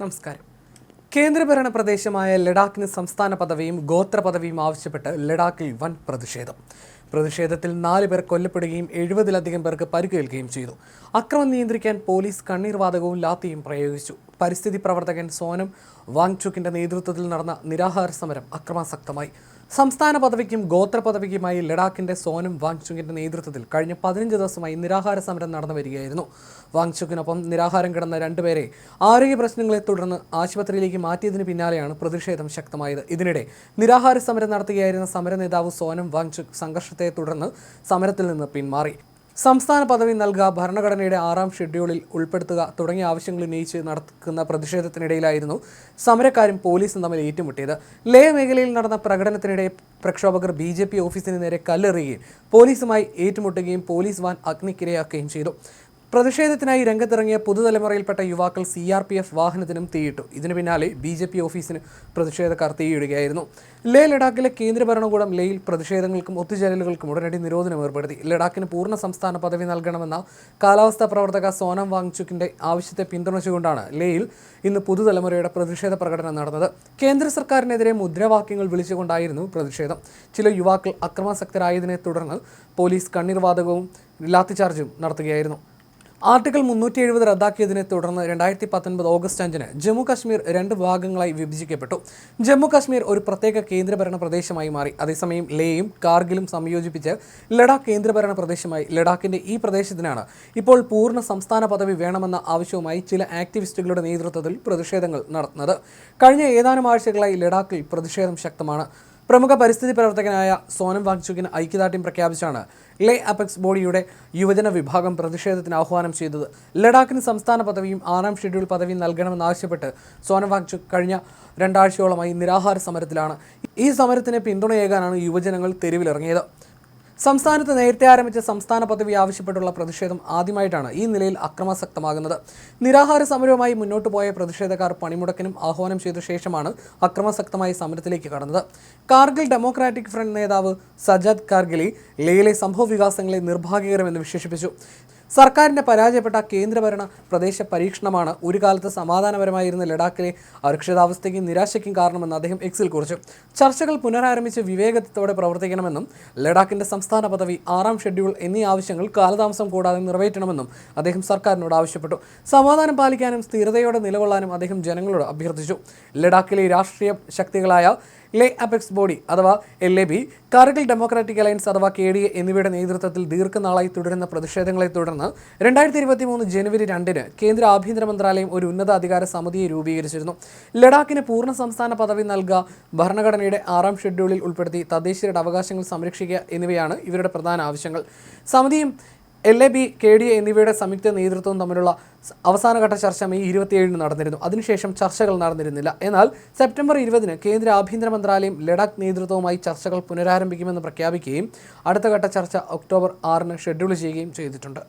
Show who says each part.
Speaker 1: നമസ്കാരം. കേന്ദ്രഭരണ പ്രദേശമായ ലഡാക്കിന് സംസ്ഥാന പദവിയും ഗോത്ര പദവിയും ആവശ്യപ്പെട്ട് ലഡാക്കിൽ വൻ പ്രതിഷേധം. പ്രതിഷേധത്തിൽ നാല് പേർ കൊല്ലപ്പെടുകയും എഴുപതിലധികം പേർക്ക് പരിക്കേൽക്കുകയും ചെയ്തു. അക്രമം നിയന്ത്രിക്കാൻ പോലീസ് കണ്ണീർവാതകവും ലാത്തിയും പ്രയോഗിച്ചു. പരിസ്ഥിതി പ്രവർത്തകൻ സോനം വാങ്ചുക്കിന്റെ നേതൃത്വത്തിൽ നടന്ന നിരാഹാര സമരം അക്രമാസക്തമായി. സംസ്ഥാന പദവിക്കും ഗോത്ര പദവിക്കുമായി ലഡാക്കിന്റെ സോനും വാങ്ചുക്കിന്റെ നേതൃത്വത്തിൽ കഴിഞ്ഞ പതിനഞ്ച് ദിവസമായി നിരാഹാര സമരം നടന്നു വരികയായിരുന്നു. വാങ്ചുക്കിനൊപ്പം നിരാഹാരം കിടന്ന രണ്ടുപേരെ ആരോഗ്യ പ്രശ്നങ്ങളെ തുടർന്ന് ആശുപത്രിയിലേക്ക് മാറ്റിയതിന് പിന്നാലെയാണ് പ്രതിഷേധം ശക്തമായത്. ഇതിനിടെ നിരാഹാര സമരം നടത്തുകയായിരുന്ന സമര നേതാവ് സോനം വാങ്ചുക് സംഘർഷത്തെ തുടർന്ന് സമരത്തിൽ നിന്ന് പിന്മാറി. സംസ്ഥാന പദവി നൽകുക ഭരണഘടനയുടെ ആറാം ഷെഡ്യൂളിൽ ഉൾപ്പെടുത്തുക തുടങ്ങിയ ആവശ്യങ്ങൾ ഉന്നയിച്ച് നടക്കുന്ന പ്രതിഷേധത്തിനിടയിലായിരുന്നു സമരക്കാരും പോലീസും തമ്മിൽ ഏറ്റുമുട്ടിയത്. ലേ മേഖലയിൽ നടന്ന പ്രകടനത്തിനിടെ പ്രക്ഷോഭകർ ബി ജെ പി ഓഫീസിന് നേരെ കല്ലെറിയുകയും പോലീസുമായി ഏറ്റുമുട്ടുകയും പോലീസ് വാൻ അഗ്നിക്കിരയാക്കുകയും ചെയ്തു. പ്രതിഷേധത്തിനായി രംഗത്തിറങ്ങിയ പുതുതലമുറയിൽപ്പെട്ട യുവാക്കൾ സി ആർ പി എഫ് വാഹനത്തിനും തീയിട്ടു. ഇതിനു പിന്നാലെ ബി ജെ പി ഓഫീസിന് പ്രതിഷേധക്കാർ തീയിടുകയായിരുന്നു. ലേ ലഡാക്കിലെ കേന്ദ്ര ഭരണകൂടം ലേയിൽ പ്രതിഷേധങ്ങൾക്കും ഒത്തുചേരലുകൾക്കും ഉടനടി നിരോധനം ഏർപ്പെടുത്തി. ലഡാക്കിന് പൂർണ സംസ്ഥാന പദവി നൽകണമെന്ന കാലാവസ്ഥാ പ്രവർത്തക സോനം വാങ്ചുക്കിന്റെ ആവശ്യത്തെ പിന്തുണച്ചുകൊണ്ടാണ് ലേയിൽ ഇന്ന് പുതുതലമുറയുടെ പ്രതിഷേധ പ്രകടനം നടന്നത്. കേന്ദ്ര സർക്കാരിനെതിരെ മുദ്രാവാക്യങ്ങൾ വിളിച്ചുകൊണ്ടായിരുന്നു പ്രതിഷേധം. ചില യുവാക്കൾ അക്രമാസക്തരായതിനെ തുടർന്ന് പോലീസ് കണ്ണീർവാതകവും ലാത്തിചാർജും നടത്തുകയായിരുന്നു. ആർട്ടിക്കിൾ മുന്നൂറ്റി എഴുപത് റദ്ദാക്കിയതിനെ തുടർന്ന് രണ്ടായിരത്തി പത്തൊൻപത് ഓഗസ്റ്റ് അഞ്ചിന് ജമ്മു കാശ്മീർ രണ്ട് ഭാഗങ്ങളായി വിഭജിക്കപ്പെട്ടു. ജമ്മു കാശ്മീർ ഒരു പ്രത്യേക കേന്ദ്രഭരണ പ്രദേശമായി മാറി. അതേസമയം ലേയും കാർഗിലും സംയോജിപ്പിച്ച് ലഡാക്ക് കേന്ദ്രഭരണ പ്രദേശമായി ലഡാക്കിന്റെ ഈ പ്രദേശത്തിനാണ് ഇപ്പോൾ പൂർണ സംസ്ഥാന പദവി വേണമെന്ന ആവശ്യവുമായി ചില ആക്ടിവിസ്റ്റുകളുടെ നേതൃത്വത്തിൽ പ്രതിഷേധങ്ങൾ നടന്നത്. കഴിഞ്ഞ ഏതാനും ആഴ്ചകളായി ലഡാക്കിൽ പ്രതിഷേധം ശക്തമാണ്. പ്രമുഖ പരിസ്ഥിതി പ്രവർത്തകനായ സോനം വാങ്ചുക്കിന് ഐക്യദാർഢ്യം പ്രഖ്യാപിച്ചാണ് ലേ അപെക്സ് ബോഡിയുടെ യുവജന വിഭാഗം പ്രതിഷേധത്തിന് ആഹ്വാനം ചെയ്തത്. ലഡാക്കിന് സംസ്ഥാന പദവിയും ആറാം ഷെഡ്യൂൾ പദവിയും നൽകണമെന്നാവശ്യപ്പെട്ട് സോനം വാങ്ചുക് കഴിഞ്ഞ രണ്ടാഴ്ചയോളമായി നിരാഹാര സമരത്തിലാണ്. ഈ സമരത്തിന് പിന്തുണയേകാനാണ് യുവജനങ്ങൾ തെരുവിലിറങ്ങിയത്. സംസ്ഥാനത്ത് നേരത്തെ ആരംഭിച്ച സംസ്ഥാന പദവി ആവശ്യപ്പെട്ടുള്ള പ്രതിഷേധം ആദ്യമായിട്ടാണ് ഈ നിലയിൽ അക്രമാസക്തമാകുന്നത്. നിരാഹാര സമരവുമായി മുന്നോട്ട് പോയ പ്രതിഷേധക്കാർ പണിമുടക്കിനും ആഹ്വാനം ചെയ്ത ശേഷമാണ് അക്രമാസക്തമായ സമരത്തിലേക്ക് കടന്നത്. കാർഗിൽ ഡെമോക്രാറ്റിക് ഫ്രണ്ട് നേതാവ് സജാദ് കാർഗിലി ലേയിലെ സംഭവ വികാസങ്ങളെ നിർഭാഗ്യകരമെന്ന് വിശേഷിപ്പിച്ചു. സർക്കാരിന്റെ പരാജയപ്പെട്ട കേന്ദ്രഭരണ പ്രദേശ പരീക്ഷണമാണ് ഒരു കാലത്ത് സമാധാനപരമായിരുന്ന ലഡാക്കിലെ അരക്ഷിതാവസ്ഥയ്ക്കും നിരാശയ്ക്കും കാരണമെന്ന് അദ്ദേഹം എക്സിൽ കുറിച്ചു. ചർച്ചകൾ പുനരാരംഭിച്ച് വിവേകത്തോടെ പ്രവർത്തിക്കണമെന്നും ലഡാക്കിന്റെ സംസ്ഥാന പദവി ആറാം ഷെഡ്യൂൾ എന്നീ ആവശ്യങ്ങൾ കാലതാമസം കൂടാതെ നിറവേറ്റണമെന്നും അദ്ദേഹം സർക്കാരിനോട് ആവശ്യപ്പെട്ടു. സമാധാനം പാലിക്കാനും സ്ഥിരതയോടെ നിലകൊള്ളാനും അദ്ദേഹം ജനങ്ങളോട് അഭ്യർത്ഥിച്ചു. ലഡാക്കിലെ രാഷ്ട്രീയ ശക്തികളായ ലേ അപെക്സ് ബോഡി അഥവാ L A B Kargil democratic alliance അഥവാ കെ ഡി എ എന്നിവയുടെ നേതൃത്വത്തിൽ ദീർഘനാളായി തുടരുന്ന പ്രതിഷേധങ്ങളെ തുടർന്ന് രണ്ടായിരത്തി ഇരുപത്തി മൂന്ന് ജനുവരി രണ്ടിന് കേന്ദ്ര ആഭ്യന്തര മന്ത്രാലയം ഒരു ഉന്നത ഉന്നതാധികാര സമിതിയെ രൂപീകരിച്ചിരുന്നു. ലഡാക്കിന് പൂർണ സംസ്ഥാന പദവി നൽകുക ഭരണഘടനയുടെ ആറാം ഷെഡ്യൂളിൽ ഉൾപ്പെടുത്തി തദ്ദേശീയരുടെ അവകാശങ്ങൾ സംരക്ഷിക്കുക എന്നിവയാണ് ഇവരുടെ പ്രധാന ആവശ്യങ്ങൾ. സമിതിയും L A B K D A എന്നിവയുടെ സംയുക്ത നേതൃത്വവും തമ്മിലുള്ള അവസാനഘട്ട ചർച്ച മെയ് ഇരുപത്തിയേഴിന് നടന്നിരുന്നു. അതിനുശേഷം ചർച്ചകൾ നടന്നിരുന്നില്ല. എന്നാൽ സെപ്റ്റംബർ ഇരുപതിന് കേന്ദ്ര ആഭ്യന്തര മന്ത്രാലയം ലഡാക്ക് നേതൃത്വവുമായി ചർച്ചകൾ പുനരാരംഭിക്കുമെന്ന് പ്രഖ്യാപിക്കുകയും അടുത്ത ഘട്ട ചർച്ച ഒക്ടോബർ ആറിന് ഷെഡ്യൂൾ ചെയ്യുകയും ചെയ്തിട്ടുണ്ട്.